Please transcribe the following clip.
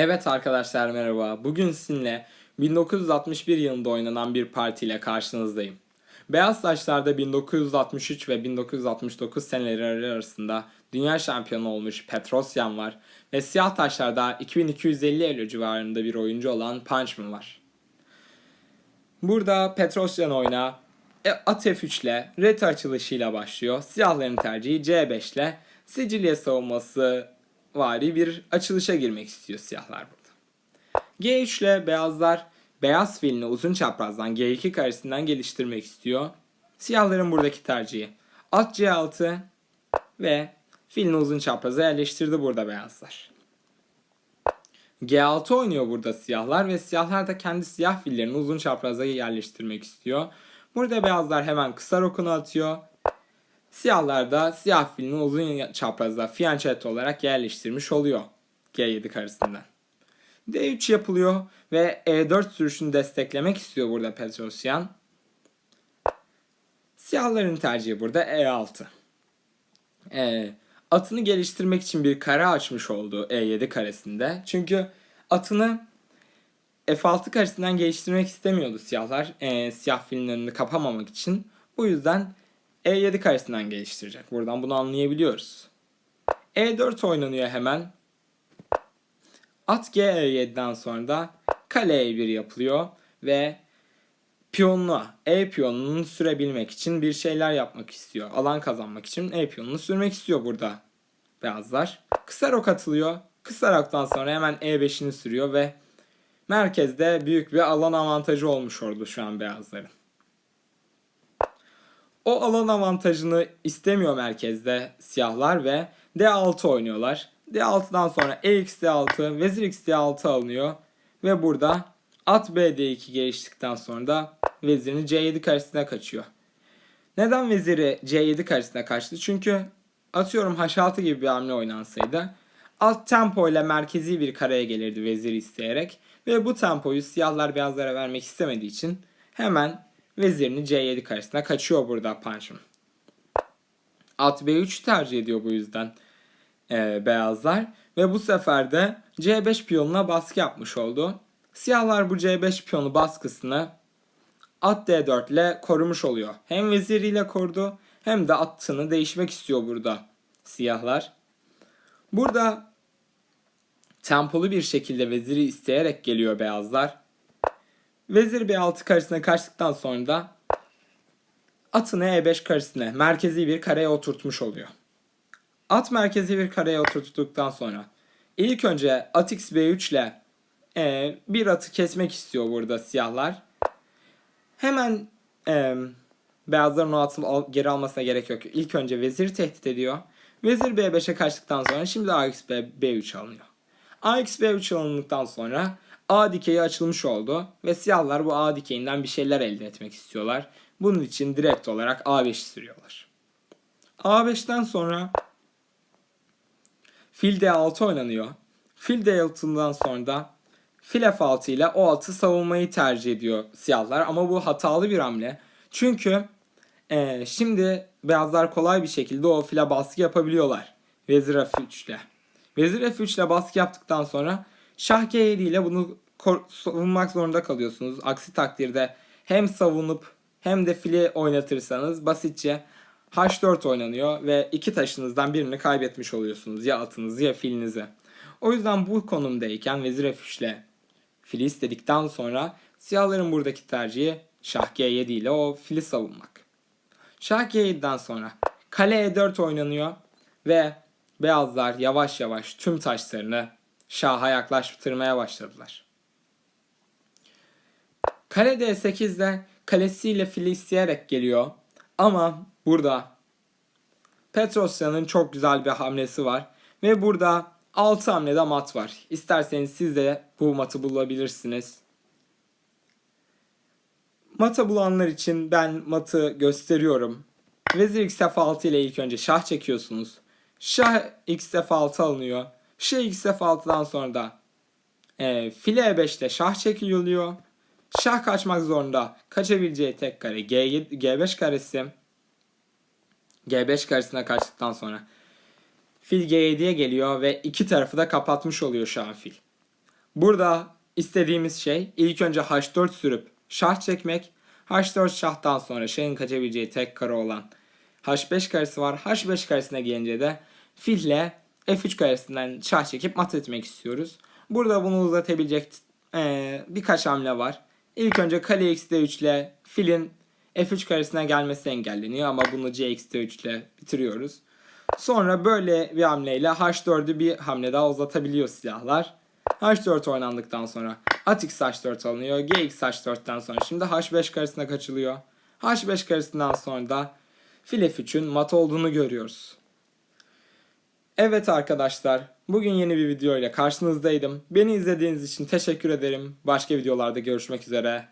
Evet arkadaşlar merhaba. Bugün sizinle 1961 yılında oynanan bir partiyle karşınızdayım. Beyaz Taşlar'da 1963 ve 1969 seneleri arasında dünya şampiyonu olmuş Petrosyan var ve Siyah Taşlar'da 2250 elo civarında bir oyuncu olan Punchman var. Burada Petrosyan oyuna e, at F3 ile ret açılışıyla başlıyor. Siyahların tercihi C5 ile Sicilya savunması vari bir açılışa girmek istiyor siyahlar burada. G3 ile beyazlar beyaz filini uzun çaprazdan G2 karesinden geliştirmek istiyor. Siyahların buradaki tercihi at C6 ve filini uzun çapraza yerleştirdi burada beyazlar. G6 oynuyor burada siyahlar ve siyahlar da kendi siyah fillerini uzun çapraza yerleştirmek istiyor. Burada beyazlar hemen kısa rokunu atıyor. Siyahlar da siyah filini uzun çaprazda fianchetto olarak yerleştirmiş oluyor G7 karesinden. D3 yapılıyor ve E4 sürüşünü desteklemek istiyor burada Petrosyan. Siyahların tercihi burada E6. Ee, atını geliştirmek için bir kare açmış oldu E7 karesinde. Çünkü atını F6 karesinden geliştirmek istemiyordu siyahlar. Ee, siyah filin önünü kapamamak için. Bu yüzden E7 karesinden geliştirecek. Buradan bunu anlayabiliyoruz. E4 oynanıyor hemen. At G7'den sonra da kale E1 yapılıyor ve piyonlu E piyonunu sürebilmek için bir şeyler yapmak istiyor. Alan kazanmak için E piyonunu sürmek istiyor burada beyazlar. Kısa rok atılıyor. Kısa roktan sonra hemen E5'ini sürüyor ve merkezde büyük bir alan avantajı olmuş oldu şu an beyazların. O alan avantajını istemiyor merkezde siyahlar ve D6 oynuyorlar. D6'dan sonra EX D6, Vezir X D6 alınıyor. Ve burada at B D2 geliştikten sonra da vezirini C7 karşısına kaçıyor. Neden veziri C7 karşısına kaçtı? Çünkü atıyorum H6 gibi bir hamle oynansaydı alt tempo ile merkezi bir kareye gelirdi veziri isteyerek ve bu tempoyu siyahlar beyazlara vermek istemediği için hemen vezirini C7 karşısına kaçıyor burada Punchman. At B3 tercih ediyor bu yüzden e, beyazlar ve bu sefer de C5 piyonuna baskı yapmış oldu. Siyahlar bu C5 piyonu baskısını at D4 ile korumuş oluyor. Hem veziriyle korudu hem de atını değişmek istiyor burada siyahlar. Burada tempolu bir şekilde veziri isteyerek geliyor beyazlar. Vezir B6 karşısına kaçtıktan sonra da atını E5 karşısına merkezi bir kareye oturtmuş oluyor. At merkezi bir kareye oturttuktan sonra ilk önce at x b3 ile e, bir atı kesmek istiyor burada siyahlar. Hemen e, beyazların o atı al, geri almasına gerek yok. İlk önce vezir tehdit ediyor. Vezir b5'e kaçtıktan sonra şimdi ax b, b3 alınıyor. ax b3 alındıktan sonra a dikeyi açılmış oldu ve siyahlar bu a dikeyinden bir şeyler elde etmek istiyorlar. Bunun için direkt olarak a5'i sürüyorlar. a5'ten sonra Fil D6 oynanıyor. Fil D6'dan sonra da fil F6 ile o atı savunmayı tercih ediyor siyahlar. Ama bu hatalı bir hamle. Çünkü e, şimdi beyazlar kolay bir şekilde o file baskı yapabiliyorlar. Vezir F3 ile. Vezir F3 ile baskı yaptıktan sonra Şah G7 ile bunu savunmak zorunda kalıyorsunuz. Aksi takdirde hem savunup hem de fili oynatırsanız basitçe H4 oynanıyor ve iki taşınızdan birini kaybetmiş oluyorsunuz. Ya atınızı ya filinizi. O yüzden bu konumdayken vezir F3 ile fili istedikten sonra siyahların buradaki tercihi şah G7 ile o fili savunmak. Şah G7'den sonra kale E4 oynanıyor ve beyazlar yavaş yavaş tüm taşlarını şaha yaklaştırmaya başladılar. Kale D8'de kalesiyle fili isteyerek geliyor ama burada Petrosyan'ın çok güzel bir hamlesi var. Ve burada 6 hamlede mat var. İsterseniz siz de bu matı bulabilirsiniz. Mata bulanlar için ben matı gösteriyorum. Vezir x f6 ile ilk önce şah çekiyorsunuz. Şah x f6 alınıyor. Şah x f6'dan sonra da e, file e5 ile şah çekiliyor. Şah kaçmak zorunda. Kaçabileceği tek kare G7, G5 karesi. G5 karesine kaçtıktan sonra fil G7'ye geliyor ve iki tarafı da kapatmış oluyor şu an fil. Burada istediğimiz şey ilk önce H4 sürüp şah çekmek. H4 şahtan sonra şahın kaçabileceği tek kare olan H5 karesi var. H5 karesine gelince de fille F3 karesinden şah çekip mat etmek istiyoruz. Burada bunu uzatabilecek eee, birkaç hamle var. İlk önce kale xd3 ile filin F3 karesine gelmesi engelleniyor ama bunu cxd3 ile bitiriyoruz. Sonra böyle bir hamleyle H4'ü bir hamle daha uzatabiliyor silahlar. H4 oynandıktan sonra at x H4 alınıyor. Gx H4'ten sonra şimdi H5 karesine kaçılıyor. H5 karesinden sonra da fil F3'ün mat olduğunu görüyoruz. Evet arkadaşlar, bugün yeni bir video ile karşınızdaydım. Beni izlediğiniz için teşekkür ederim. Başka videolarda görüşmek üzere.